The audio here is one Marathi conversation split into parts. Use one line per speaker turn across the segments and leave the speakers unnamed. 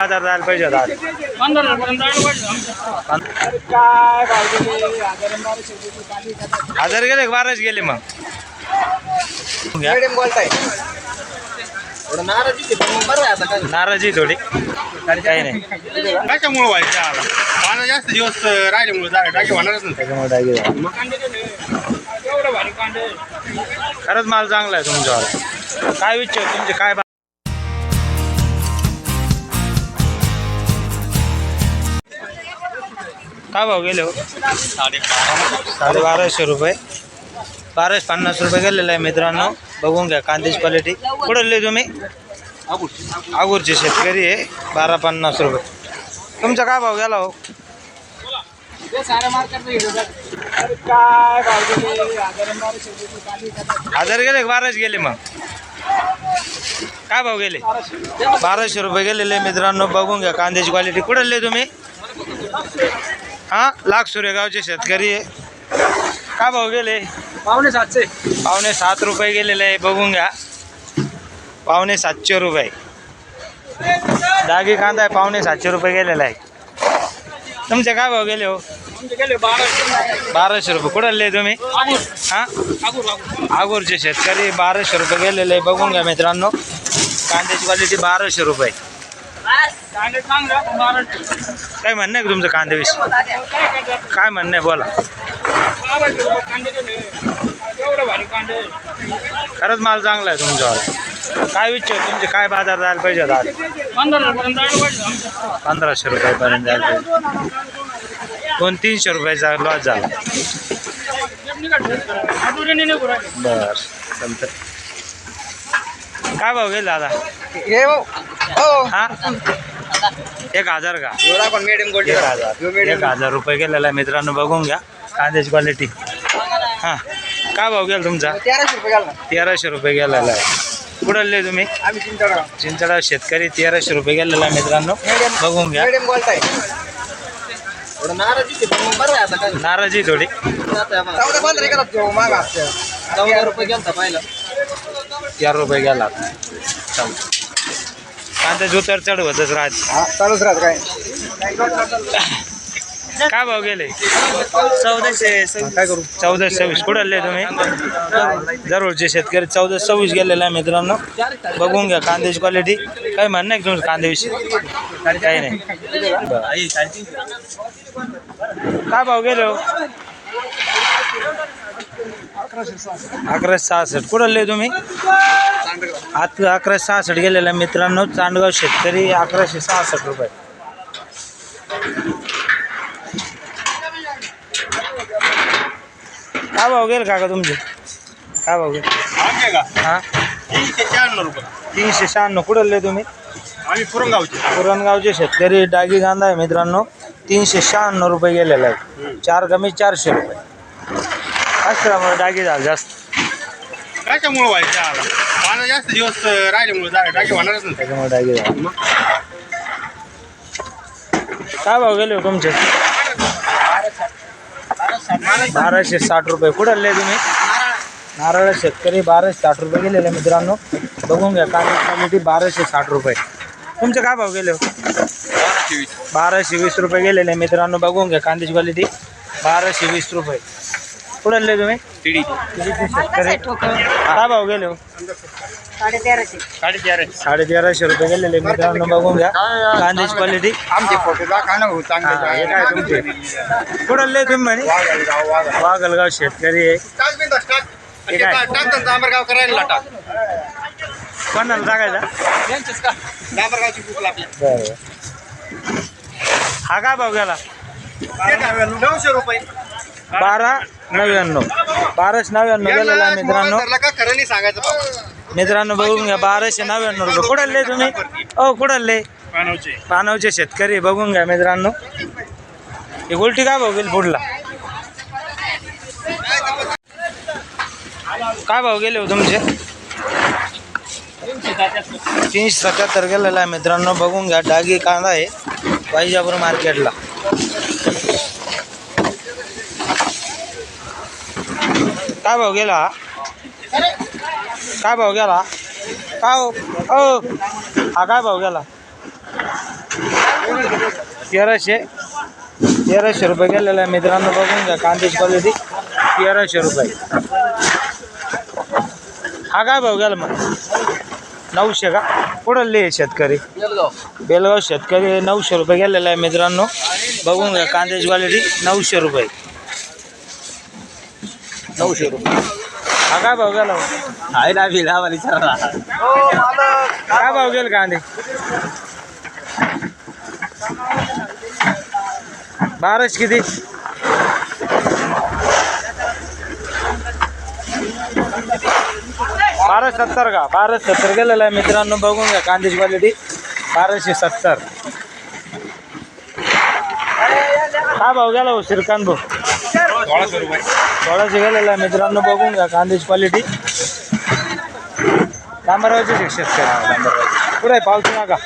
हजार जायला पाहिजे होता. आज.
काय हजार
गेले का? बाराच गेले मग. घ्या.
मॅडम बोलताय थोडं नाराजी आहे, पण मग बरं आहे आता काय
नाराजी थोडी. काही नाही.
कशामुळे व्हायचं आला पाण्यात जास्त दिवस राहिल्यामुळे जागा टाकी होणारच नाही.
त्याच्यामुळे डागी झाला.
कांदे दिले. एवढं भारी कांदे.
खरंच माल चांगला आहे तुमच्यावाला. काय विचार तुमचे? काय काय भाव गेले हो? साडे बाराशे रुपये. बाराशे पन्नास रुपये गेलेलं आहे मित्रांनो. बघून घ्या कांद्याची क्वालिटी कुठले तुम्ही? आगूरचे शेतकरी आहे. बारा पन्नास रुपये. तुमचा काय भाव गेला हो?
हजार
गेले बाराच बाराशे गेले मग. काय भाव गेले? बाराशे रुपये गेलेले मित्रांनो. बघून घ्या कांद्याची क्वालिटी कुठले तुम्ही? हां लाख सूर्यगावचे शेतकरी. आहे काय भाव गेले?
पावणे सातशे.
पावणे सात रुपये गेलेले आहे बघून घ्या. पावणे सातशे रुपये. डागी कांदा आहे पावणे सातशे रुपये गेलेला आहे. तुमचे काय भाव गेले हो?
गेले बाराशे.
रुपये. कुठले तुम्ही? हां?
Agur Agur.
आगूरचे शेतकरी बाराशे रुपये गेलेले आहे बघून घ्या मित्रांनो. कांद्याची क्वालिटी बाराशे रुपये
कांदे चांगले आपण बाराशे
काय म्हणणं आहे का तुमचं कांद्याविषयी
काय
म्हणणं आहे? बोला.
बाराशे रुपये कांदे दिले. एवढं भारी कांदे.
खरंच माल चांगला आहे तुमच्यावर. काय विचार? तुमचे काय बाजार जायला पाहिजे
आमचं.
पंधराशे रुपयापर्यंत जायला पाहिजे. दोन तीनशे रुपयाचा लॉस झाला. बर चालतं काय भाव गेला दादा?
हे हो. हो.
हा? एक हजार का?
एवढा पण मॅडम गोल्ड
एक हजार. एक हजार रुपये गेलेला आहे मित्रांनो बघून घ्या. कांद्याची क्वालिटी हां. काय भाव गेला तुमचा?
तेराशे रुपये ना
तेराशे रुपये गेलेला आहे. कुठले तुम्ही?
आम्ही
चिंचडा शेतकरी तेराशे रुपये गेलेला आहे मित्रांनो. बघून घ्या.
बोलताय थोडं नाराजी आहे, पण मग बरं आहे आता काय.
नाराजी थोडी. तेरा रुपये गेला. कांद्याची उतर चढ होतच राहते.
हा चालूच राहत काय?
काय भाव गेले?
चौदाशे
काय करू? चौदा सव्वीस. कुठले तुम्ही? जरूरचे शेतकरी चौदा सव्वीस गेलेला आहे मित्रांनो. बघून घ्या कांद्याची क्वालिटी काय म्हणणं आहे का तुमचं कांद्याविषयी? काही नाही. बरं. काय भाव गेले हो? अकराशे सहासष्ट. कुठले तुम्ही? आत अकराशे सहासष्ट गेलेला आहे मित्रांनो. चांदगाव शेतकरी अकराशे सहासष्ट रुपये. काय भाव गेले काका तुमचे? काय भाव गेले?
का?
हां?
तीनशे शहाण्णव रुपये.
तीनशे शहाण्णव. कुठले तुम्ही?
आम्ही पुरंगावचे.
पुरणगावचे शेतकरी डागी कांदा आहे मित्रांनो. तीनशे शहाण्णव रुपये गेलेला आहे. चार कमी चारशे रुपये. असल्यामुळे डागी झालं जास्त.
व्हायचं आला जास्त दिवस राहिल्यामुळे होणारच नाही.
त्याच्यामुळे डागी झालं. काय भाव गेले हो तुमचे? बाराशे साठ रुपये. कुठले तुम्ही? नारळ शेतकरी बाराशे साठ रुपये गेलेले मित्रांनो. बघून घ्या कांदा क्वालिटी बाराशे साठ रुपये. तुमचे काय भाव गेले हो? बाराशे वीस रुपये गेलेले मित्रांनो. बघून घ्या कांद्याची क्वालिटी बाराशे वीस रुपये. कुठले तुम्ही? कितीचे काय भाव गेले हो?
साडेचार
साडे तेराशे रुपये गेलेले मित्रांनो बघून घ्या. कांद्याची क्वालिटी
आमचे फ़ोटो दाखवा ना भाऊ
हा, हे काय तुमचे? तुम्ही म्हणे? वागलगाव शेतकरी आहे.
टाक बिंदास टाक.
हे काय?
टाक डांबरगाव करायला टाक
कोणाला टाकायचा?
बुक
बरं. हा काय भाव गेला?
नऊशे रुपये.
बारा नव्याण्णव. बाराशे नव्याण्णव गेलेला आहे मित्रांनो.
खरं सांगायचं भाऊ
मित्रांनो बघून घ्या बाराशे नव्याण्णव रुपये. कुठले तुम्ही? ओ कुठले
पानवचे.
पानवचे शेतकरी बघून घ्या मित्रांनो. हे उलटी काय भाव गेली पुढला? काय भाव गेले हो तुमचे? तीनशे सत्याहत्तर गेलेला आहे मित्रांनो. बघून घ्या डागी कांदा आहे वाईजापूर मार्केटला. काय भाव गेला? हा? काय भाव गेला? काय हो? हा काय भाव गेला? तेराशे. तेराशे रुपये गेलेला आहे मित्रांनो बघून घ्या कांद्याची क्वालिटी. तेराशे रुपये. हा काय भाव गेला मग? नऊशे का? कुठं लिहि शेतकरी? बेलगाव शेतकरी नऊशे रुपये गेलेला आहे मित्रांनो. बघून घ्या कांद्याची क्वालिटी नऊशे रुपये. नऊशे रुपये हा काय भाव गेला? हो?
आहे ना बिल
काय भाव गेले कांदे? बाराशे किती? बाराशे सत्तर का? बाराशे सत्तर गेलेला आहे मित्रांनो बघून घ्या कांद्याची क्वालिटी बाराशे सत्तर. काय भाव गेला हो श्रीकांत भाऊ?
सोळाशे रुपये
सोळाशे गेलेला आहे. मित्रांनो बघून घ्या कांद्याची क्वालिटी डांबरवाची शिक्षक डांबरवाची पुढे पावती नका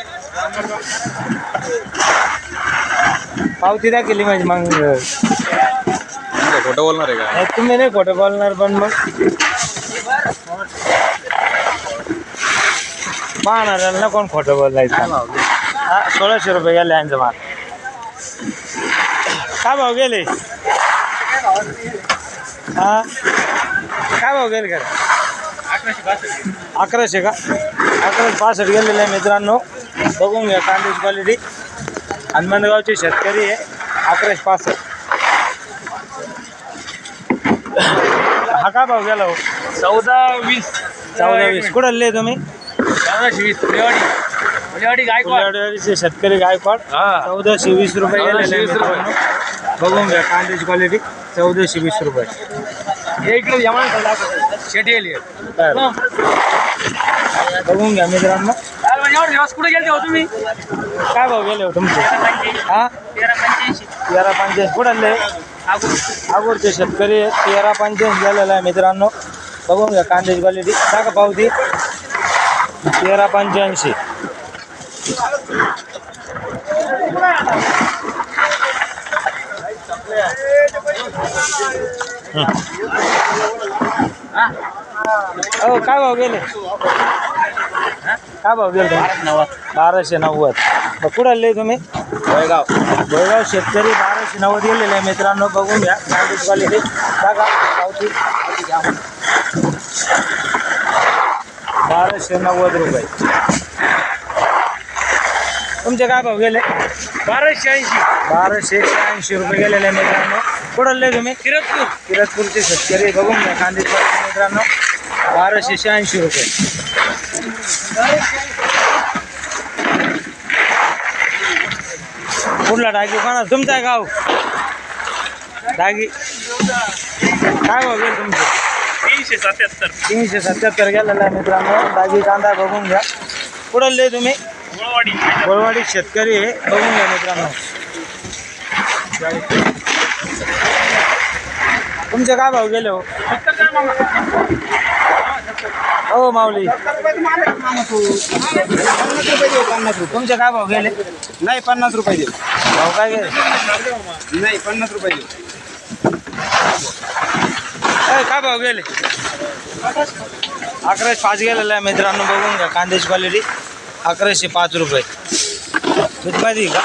पावती द्या केली म्हणजे मग
खोटं बोलणार आहे का?
तुम्ही नाही खोटं बोलणार पण मग. मानाऱ्याला ना कोण खोटं बोलायचं? हा सोळाशे रुपये गेले यांचं माल. काय भाव गेले? हा? काय भाव गेले का अकराशे का? अकराशे पासष्ट गेलेले आहे मित्रांनो. बघून घ्या कांद्याची क्वालिटी हनुमंतगावचे शेतकरी आहे. अकराशे पासष्ट. हा काय भाव गेला हो?
चौदा वीस.
चौदा वीस. कुठं आले तुम्ही?
चौदाशे वीस. फुलेवाडी फुलेवाडी गायकवाड.
फुलेवाडीचे शेतकरी गायकवाड.
हा.
चौदाशे वीस रुपये गेलेले आहे. मित्रांनो. बघून घ्या कांद्याची क्वालिटी चौदाशे वीस रुपये
इकडे यमा शेटी येईल
बरं. बघून घ्या मित्रांनो
कुठे गेले हो। तुम्ही
काय भाव गेले हो तुमचे हा? तेरा पंच्याऐंशी कुठं आले आगोरचे शेतकरी तेरा पंच्याऐंशी गेलेला आहे मित्रांनो. बघून घ्या कांद्याची क्वालिटी. टाका पावती तेरा पंच्याऐंशी. हो काय भाव गेले? काय भाव गेले? बाराशे नव्वद. मग कुठं आले तुम्ही?
जळगाव
बेळगाव शेतकरी बाराशे नव्वद गेलेले आहे मित्रांनो बघून घ्या. क्वालिटी पावती बाराशे नव्वद रुपये. तुमचे काय भाव गेले?
बाराशे ऐंशी.
बाराशे ऐंशी रुपये गेलेले आहे मित्रांनो। कुठं आले तुम्ही।
किरतपूर
किरतपूरचे शेतकरी बघून घ्या क्वालिटी मित्रांनो। बाराशे शहाऐंशी रुपये। कुठला डागी? कोणा तुमचा गाव? डागी? काय भाव गेले तुमचे?
तीनशे सत्याहत्तर.
तीनशे सत्याहत्तर गेलेला आहे मित्रांनो. डागी कांदा बघून घ्या. आले तुम्ही?
गोळवाडी.
गोळवाडी शेतकरी आहे बघून घ्या मित्रांनो. तुमचे काय भाव गेले हो? हो माऊली. तुमचे काय भाव गेले?
नाही पन्नास रुपये देऊ
भाव काय गेले?
नाही पन्नास रुपये देऊ
काय भाव गेले? अकराशे पाच गेलेला आहे मित्रांनो बघून घ्या कांद्याची क्वालिटी अकराशे पाच रुपये. का?